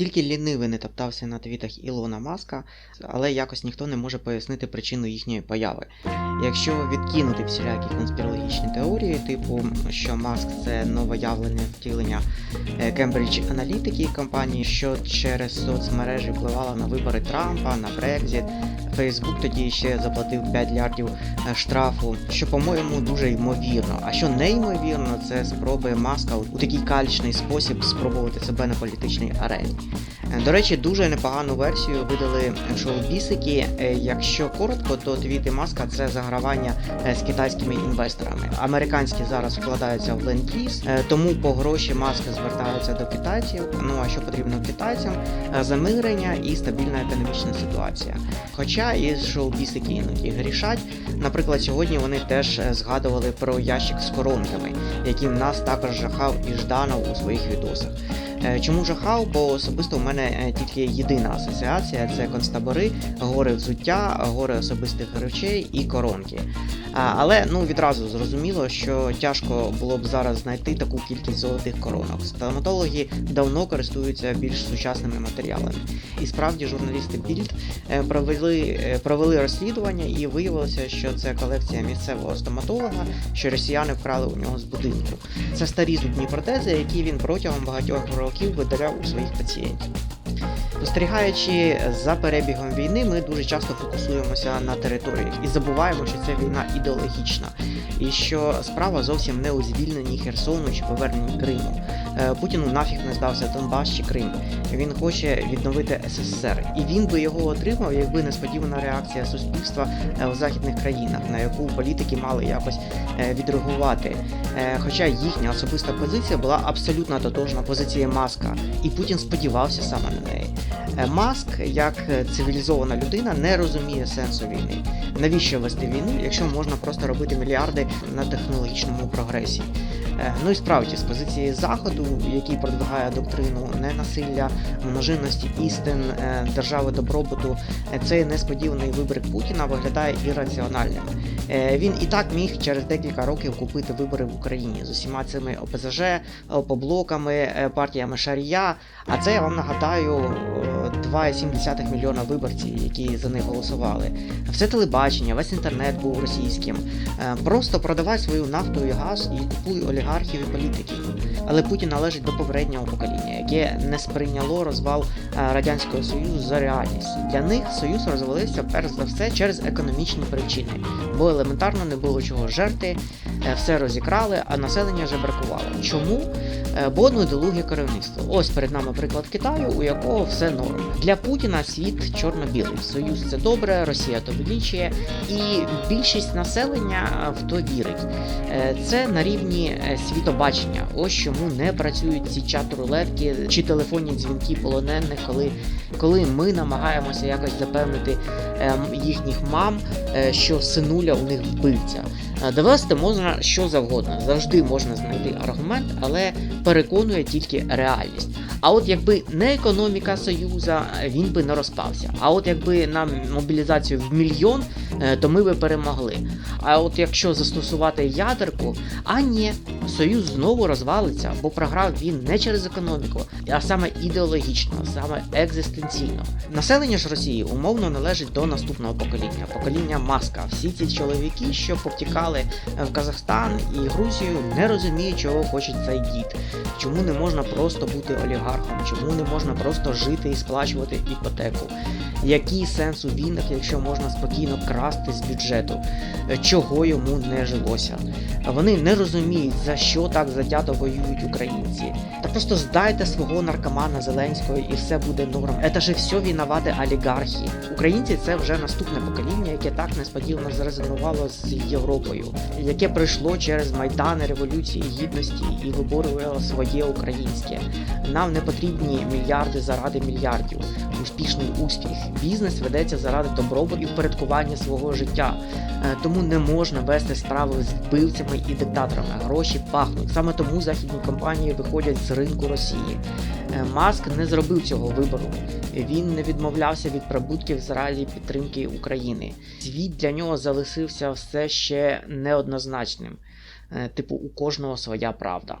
Тільки лінивий не топтався на твітах Ілона Маска, але якось ніхто не може пояснити причину їхньої появи. Якщо відкинути всілякі конспірологічні теорії, типу, що Маск це новоявлене втілення Кембридж Analytica компанії, що через соцмережі впливала на вибори Трампа, на Брекзіт, Фейсбук тоді ще заплатив 5 мільярдів е, штрафу, що, по-моєму, дуже ймовірно. А що неймовірно, це спроби Маска у такий калічний спосіб спробувати себе на політичній арені. Е, До речі, дуже непогану версію видали шоу-бісики. Е, Якщо коротко, то твіти Маска це загравання з китайськими інвесторами. Американські зараз вкладаються в ленд-ліз, тому по гроші Маска звертаються до китайців. Ну а що потрібно китайцям? Замирення і стабільна економічна ситуація. Хоча і шоу-бісики іноді грішать. Наприклад, сьогодні вони теж е, згадували про ящик з коронками, яким нас також жахав і Жданов у своїх відосах. Е, Чому жахав? Бо особисто у мене е, тільки єдина асоціація це концтабори, гори взуття, гори особистих речей і коронки. Але ну відразу зрозуміло, що тяжко було б зараз знайти таку кількість золотих коронок. Стоматологи давно користуються більш сучасними матеріалами. І справді журналісти Bild е, провели, е, провели розслідування і виявилося, що це колекція місцевого стоматолога, що росіяни вкрали у нього з будинку. Це старі зубні протези, які він протягом багатьох років видаляв у своїх пацієнтів. Спостерігаючи за перебігом війни, ми дуже часто фокусуємося на територіях і забуваємо, що ця війна ідеологічна, і що справа зовсім не у звільненні Херсону чи поверненні Криму. Е, Путіну нафіг не здався Донбас чи Крим. Він хоче відновити СССР, і він би його отримав, якби несподівана реакція суспільства е, в західних країнах, на яку політики мали якось е, відреагувати. Е, Хоча їхня особиста позиція була абсолютно тотожна позиції Маска, і Путін сподівався саме на неї. Е, Маск, як е, цивілізована людина, не розуміє сенсу війни. Навіщо вести війну, якщо можна просто робити мільярди на технологічному прогресі? Е, Ну і справді, з позиції заходу, який продвигає доктрину ненасилля, множинності істин, е, держави добробуту, е, цей несподіваний вибір Путіна виглядає ірраціональним. Він і так міг через декілька років купити вибори в Україні з усіма цими ОПЗЖ, опоблоками, партіями Шарія. А це я вам нагадаю 2,7 мільйона виборців, які за них голосували. Все телебачення, весь інтернет був російським. Е, Просто продавай свою нафту і газ і купуй олігархів і політиків. Але Путін належить до попереднього покоління, яке не сприйняло розвал е, радянського союзу за реальність. Для них союз розвалився перш за все через економічні причини, бо елементарно не було чого жерти, е, все розікрали, а населення жебракувало. Чому? Е, Бо одну ідеологію керівництва. Ось перед нами приклад Китаю, у якого все норм. Для Путіна світ чорно-білий. Союз це добре, Росія то величує, і більшість населення в то вірить. Е, Це на рівні е, світобачення. Ось чому не працюють ці чат-рулетки чи телефонні дзвінки полонених, коли, коли ми намагаємося якось запевнити ем, їхніх мам, е, що синуля у них вбивця. Е, Довести можна що завгодно, завжди можна знайти аргумент, але переконує тільки реальність. А от якби не економіка Союза, він би не розпався. А от якби нам мобілізацію в мільйон, е, то ми би перемогли. А от якщо застосувати ядерку, а ні, Союз знову розвалиться, бо програв він не через економіку, а саме ідеологічно, саме екзистенційно. Населення ж Росії умовно належить до наступного покоління, покоління Маска. Всі ці чоловіки, що повтікали в Казахстан і Грузію, не розуміють, чого хоче цей дід. Чому не можна просто бути олігархом? Чому не можна просто жити і сплачувати іпотеку? Який сенс у війнах, якщо можна спокійно красти з бюджету? Чого йому не жилося? Вони не розуміють, за що так затято воюють українці. Та просто здайте свого наркомана Зеленського і все буде норм. Це же все винувати олігархи. Українці це вже наступне покоління, яке так несподівано зрезонувало з Європою, яке прийшло через майдани революції гідності і виборювало своє українське. Нам не потрібні мільярди заради мільярдів. Успішний успіх. Бізнес ведеться заради добробуту і впорядкування свого життя. Е, Тому не можна вести справи з вбивцями і диктаторами. Гроші пахнуть. Саме тому західні компанії виходять з ринку Росії. Е, Маск не зробив цього вибору. Він не відмовлявся від прибутків заради підтримки України. Світ для нього залишився все ще неоднозначним. Е, Типу, у кожного своя правда.